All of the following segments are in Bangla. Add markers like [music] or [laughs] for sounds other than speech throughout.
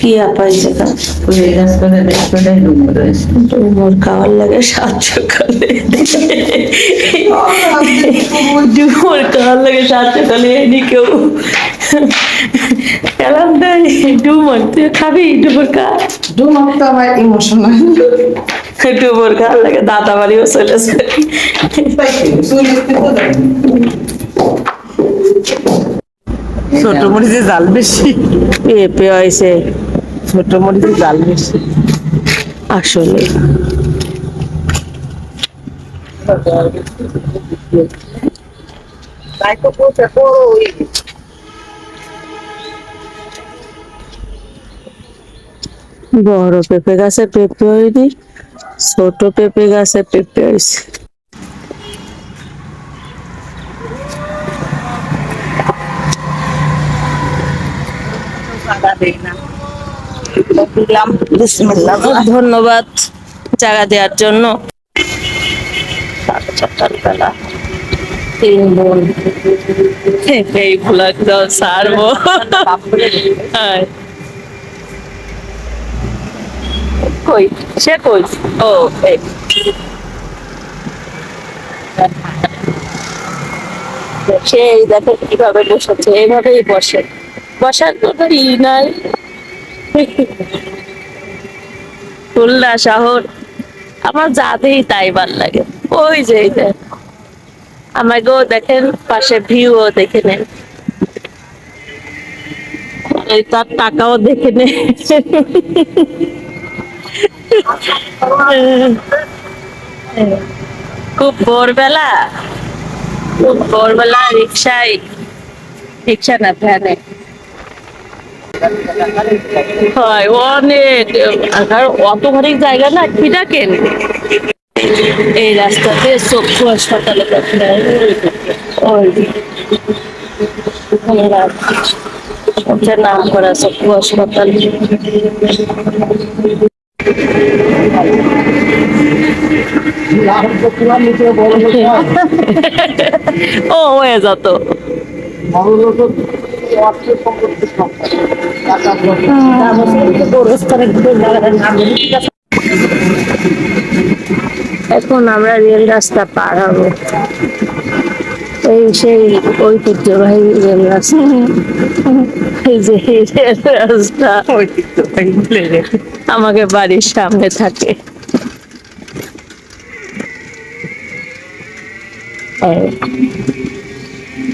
কি আপাইছে কা ওই রাস্তাটা দেখতে ডুব রয়েছে মোর খাওয়ার লাগে সাত সকালে। ডুমোর খাওয়ার লাগে সাত সকালে এনি কেউ এলাম তাই ডুমোর। তুই খাবি ডুমোর খা। ডুমার তো আমার ইমোশনাল ডুমোর খাওয়ার লাগে দাদা বাড়িও চলেছে ছোট মরিচে জাল বেশি। পেঁপে হয়েছে। ছোট মরিচে জাল বেশি। আসলে। বড় পেঁপে গাছে পেঁপে হয়নি ছোট পেঁপে গাছে পেঁপে হয়েছে। ধন্যবাদ জায়গা দেওয়ার জন্য। হ্যাঁ। সে কই? ও এই। কীভাবে বসেছে এইভাবেই বসে। বসার কোনো ই নাই। খুলনা শহর, আমার যাতেই তাই ভালো লাগে। ওই যে আমার গো দেখেন, পাশে ভিউও দেখে নেন। তার টাকাও দেখে নে খুব ভোরবেলা। খুব ভোরবেলা রিক্সায়। রিক্সা না, ভ্যানে। হয় অনেক আর অত ভারী জায়গা না কি ডাকেন এই রাস্তাতে চক্ষু হাসপাতালে ওটা নাম করা চক্ষু হাসপাতাল। [laughs] ও হয়ে যেত। এখন আমরা রেল রাস্তা পার হব। এই সেই ঐতিহ্যবাহী রেল রাস্তা। রেল রাস্তা। আমাকে বাড়ির সামনে থাকে।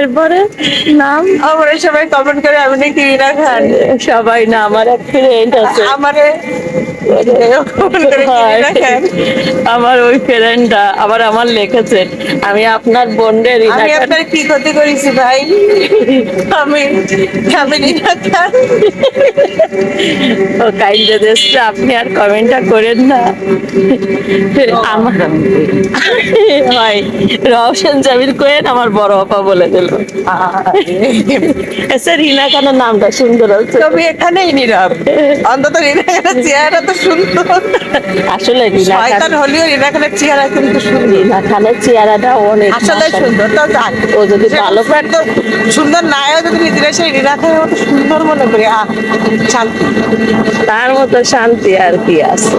এরপরে নাম? আমরা সবাই কমেন্ট করে আমি নাকি রিনা খান। সবাই না আমার এক ফ্রেন্ড আছে। আমারে কমেন্ট করে কি রিনা খান? আমার ওই ফ্রেন্ডটা আবার আমার লিখেছে আমি আপনার বোনের আমি আপনার কি ক্ষতি করেছি ভাই? আমি আমি রিনা খান। ও কাইন্ডে দেশটা আপনি আর কমেন্টটা করেন না। আমার হয়। রওশন জামিল কোয়েন আমার বড় আপা বলে দিল এসে রিনা খানের নামটা সুন্দর আছে তবে এখানেই নীরব। অন্তত রিনা খানের চেহারা তো সুন্দর। আসলে রিনা খান শয়তান হলেও রিনা খানের চেহারা কিন্তু সুন্দর। রিনা খানের চেহারাটা অনেক আসলে সুন্দর তো যাক। ও যদি ভালো তো সুন্দর নায়ও যদি নিজেরা সেই রিনা খানের মতো সুন্দর মনে করি আহ শান্তি। তার মতো শান্তি আর কি আছে।